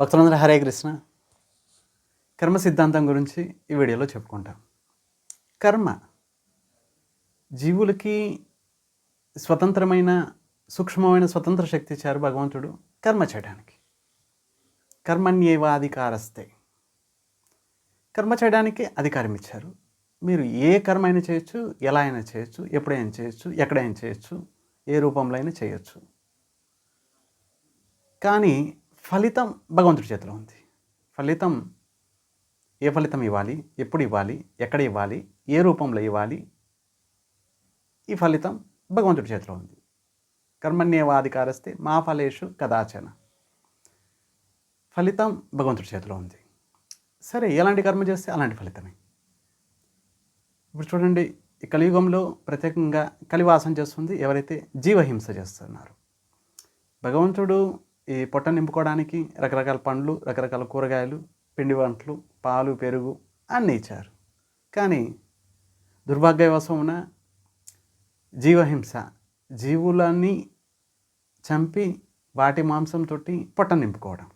భక్తులందరూ హరే కృష్ణ. కర్మ సిద్ధాంతం గురించి ఈ వీడియోలో చెప్పుకుంటాం. కర్మ జీవులకి స్వతంత్రమైన సూక్ష్మమైన స్వతంత్ర శక్తి ఇచ్చారు భగవంతుడు కర్మ చేయడానికి. కర్మణ్యేవాధికారస్తే. కర్మ చేయడానికి అధికారం ఇచ్చారు. మీరు ఏ కర్మ అయినా చేయొచ్చు ఎలా అయినా చేయొచ్చు ఎప్పుడైనా చేయొచ్చు ఎక్కడైనా చేయొచ్చు ఏ రూపంలో అయినా చేయొచ్చు. కానీ ఫలితం భగవంతుడి చేతిలో ఉంది. ఫలితం ఏ ఫలితం ఇవ్వాలి? ఎప్పుడు ఇవ్వాలి? ఎక్కడ ఇవ్వాలి? ఏ రూపంలో ఇవ్వాలి? ఈ ఫలితం భగవంతుడి చేతిలో ఉంది. కర్మణ్యేవాధికారస్తే మా ఫలేషు కదాచన. ఫలితం భగవంతుడి చేతిలో ఉంది. సరే ఎలాంటి కర్మ చేస్తే అలాంటి ఫలితమే. ఇప్పుడు చూడండి ఈ కలియుగంలో ప్రత్యేకంగా కలివాసం చేస్తుంది ఎవరైతే జీవహింస చేస్తున్నారు. భగవంతుడు ఈ పొట్ట నింపుకోవడానికి రకరకాల పండ్లు రకరకాల కూరగాయలు పిండి వంటలు పాలు పెరుగు అన్నీ ఇచ్చారు. కానీ దుర్భాగ్యవశమున జీవహింస జీవులని చంపి వాటి మాంసంతో పొట్ట నింపుకోవడం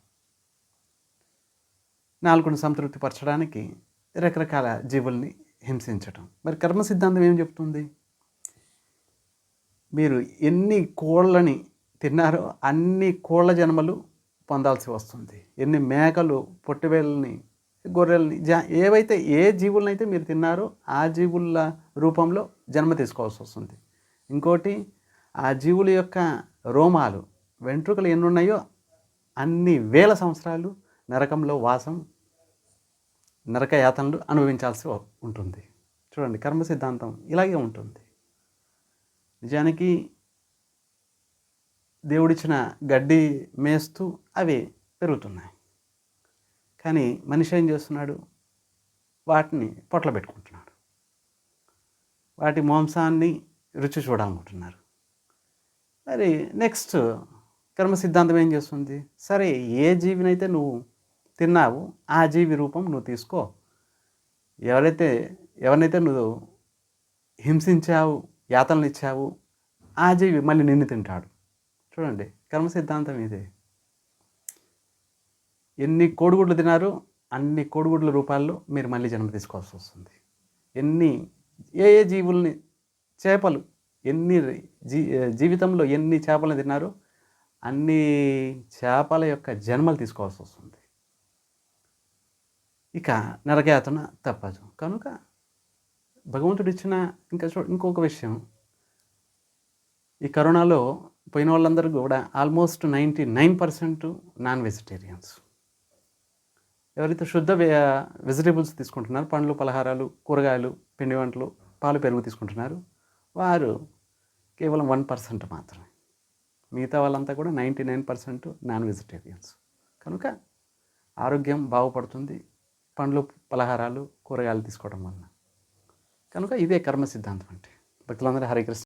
నాలుగును సంతృప్తిపరచడానికి రకరకాల జీవుల్ని హింసించడం మరి కర్మ సిద్ధాంతం ఏం చెప్తుంది? మీరు ఎన్ని కోళ్ళని తిన్నారో. అన్ని కోళ్ళ జన్మలు పొందాల్సి వస్తుంది. ఎన్ని మేకలు పొట్టివేళ్ళని గొర్రెల్ని జా ఏవైతే ఏ జీవులనైతే మీరు తిన్నారో ఆ జీవుల రూపంలో జన్మ తీసుకోవాల్సి వస్తుంది. ఇంకోటి ఆ జీవుల యొక్క రోమాలు వెంట్రుకలు ఎన్ని ఉన్నాయో అన్ని వేల సంవత్సరాలు నరకంలో వాసం నరక యాతనలు అనుభవించాల్సి ఉంటుంది. చూడండి కర్మ సిద్ధాంతం ఇలాగే ఉంటుంది. నిజానికి దేవుడిచ్చిన గడ్డి మేస్తూ అవి పెరుగుతున్నాయి. కానీ మనిషి ఏం చేస్తున్నాడు? వాటిని పొట్ల పెట్టుకుంటున్నాడు. వాటి మాంసాన్ని రుచి చూడాలనుకుంటున్నారు. మరి నెక్స్ట్ కర్మ సిద్ధాంతం ఏం చేస్తుంది? సరే ఏ జీవినైతే నువ్వు తిన్నావు ఆ జీవి రూపం నువ్వు తీసుకో. ఎవరైతే ఎవరినైతే నువ్వు హింసించావు యాతనలు ఇచ్చావు ఆ జీవి మళ్ళీ నిన్ను తింటాడు. చూడండి కర్మ సిద్ధాంతం ఇది. ఎన్ని కోడిగుడ్లు తినారో అన్ని కోడిగుడ్ల రూపాల్లో మీరు మళ్ళీ జన్మ తీసుకోవాల్సి వస్తుంది. ఎన్ని ఏ ఏ జీవుల్ని చేపలు ఎన్ని జీ జీవితంలో ఎన్ని చేపలను తిన్నారు అన్ని చేపల యొక్క జన్మలు తీసుకోవాల్సి వస్తుంది. ఇక నరకయాతన తప్పదు. కనుక భగవంతుడు ఇచ్చిన ఇంకా చూ ఇంకొక విషయం. ఈ కరోనాలో పోయిన వాళ్ళందరూ కూడా almost ninety nine percent non vegetarians. ఎవరైతే శుద్ధ వెజిటేబుల్స్ తీసుకుంటున్నారు పండ్లు పలహారాలు కూరగాయలు పిండి వంటలు పాలు పెరుగు తీసుకుంటున్నారు వారు కేవలం వన్ పర్సెంట్ మాత్రమే. మిగతా వాళ్ళంతా కూడా ninety nine percent non vegetarians. కనుక ఆరోగ్యం బాగుపడుతుంది పండ్లు పలహారాలు కూరగాయలు తీసుకోవడం వలన. కనుక ఇదే కర్మ సిద్ధాంతం అంటే. భక్తులందరూ హరికృష్ణ